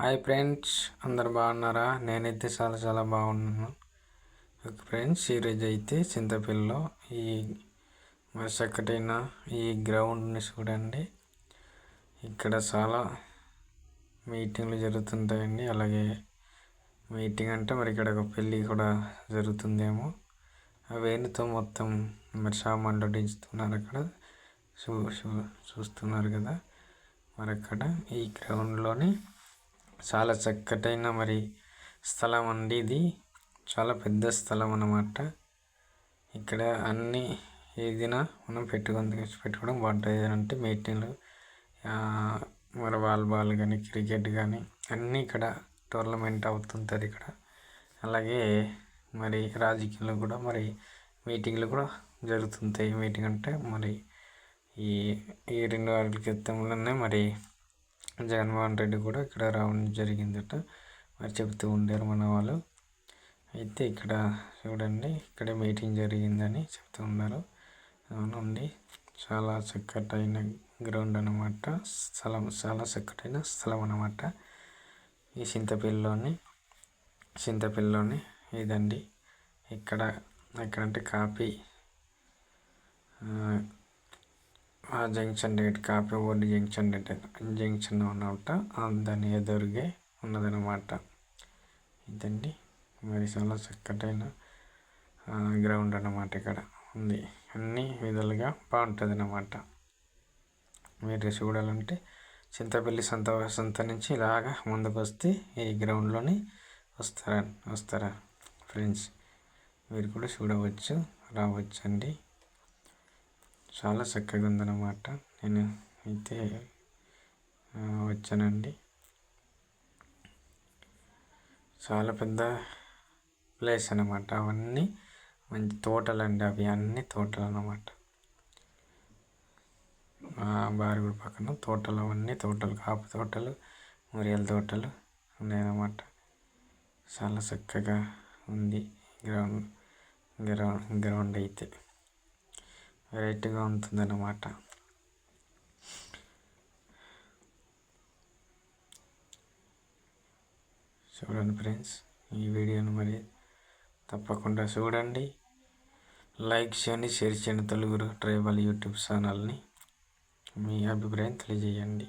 Hi friends అందరు బాగున్నారా? నేనైతే చాలా చాలా బాగున్నాను. ఓకే ఫ్రెండ్స్ ఈరోజు అయితే చింతపిల్లలో ఈ మరి చక్కటైన ఈ గ్రౌండ్ని చూడండి. ఇక్కడ చాలా మీటింగ్లు జరుగుతుంటాయండి. అలాగే మీటింగ్ అంటే మరి ఇక్కడ ఒక పెళ్ళి కూడా జరుగుతుందేమో. ఆ వేణుతో మొత్తం మరి సామాన్లు దించుతున్నారు అక్కడ. చూ చూస్తున్నారు కదా. మరి అక్కడ ఈ గ్రౌండ్లోని చాలా చక్కటైన మరి స్థలం అండి ఇది. చాలా పెద్ద స్థలం అన్నమాట. ఇక్కడ అన్నీ ఏదైనా మనం పెట్టుకొని పెట్టుకోవడం బాగుంటుంది. అంటే మీటింగ్లు మరి వాలీబాల్ కానీ క్రికెట్ కానీ అన్నీ ఇక్కడ టోర్నమెంట్ అవుతుంటుంది ఇక్కడ. అలాగే మరి రాజకీయాలు కూడా మరి మీటింగ్లు కూడా జరుగుతుంటాయి. మీటింగ్ అంటే మరి ఈ ఈ రెండు వారాల క్రితంలోనే మరి జగన్మోహన్ రెడ్డి కూడా ఇక్కడ రావడం జరిగిందట. మరి చెబుతూ ఉండారు మన వాళ్ళు. అయితే ఇక్కడ చూడండి ఇక్కడ మీటింగ్ జరిగిందని చెప్తూ ఉన్నారు. అవునండి చాలా చక్కటైన గ్రౌండ్ అనమాట స్థలం చాలా చక్కటైన స్థలం అనమాట ఈ చింతపల్లిలోని చింతపల్లిలోని ఇదండి. ఇక్కడ ఎక్కడంటే కాపీ ఆ జంక్షన్ డేట్ కాపీ ఓల్డ్ జంక్షన్ డేట్ జంక్షన్ ఉన్నట దాని ఎదురుగే ఉన్నదనమాట ఇదండి. మరి చాలా చక్కటైన గ్రౌండ్ అన్నమాట ఇక్కడ. ఉంది. అన్ని విధాలుగా బాగుంటుంది అన్నమాట మీరు చూడాలంటే చింతపల్లి సంత సంత నుంచి ఇలాగా ముందుకు వస్తే ఈ గ్రౌండ్లోని వస్తారా వస్తారా? ఫ్రెండ్స్ మీరు కూడా చూడవచ్చు రావచ్చండి. చాలా చక్కగా ఉందన్నమాట. నేను అయితే వచ్చానండి. చాలా పెద్ద ప్లేస్ అనమాట అవన్నీ మంచి తోటలు అండి అవి అన్ని తోటలు అన్నమాట బారుగుడి పక్కన తోటలు అవన్నీ తోటలు కాపు తోటలు మురియల తోటలు ఉన్నాయన్నమాట. చాలా చక్కగా ఉంది గ్రౌండ్ గ్రౌండ్ గ్రౌండ్ అయితే. వెరైటీగా ఉంటుందన్నమాట. చూడండి ఫ్రెండ్స్ ఈ వీడియోను మరి తప్పకుండా చూడండి. లైక్ చేయండి షేర్ చేయండి తెలుగు ట్రైబల్ యూట్యూబ్ ఛానల్ని మీ అభిప్రాయం తెలియజేయండి.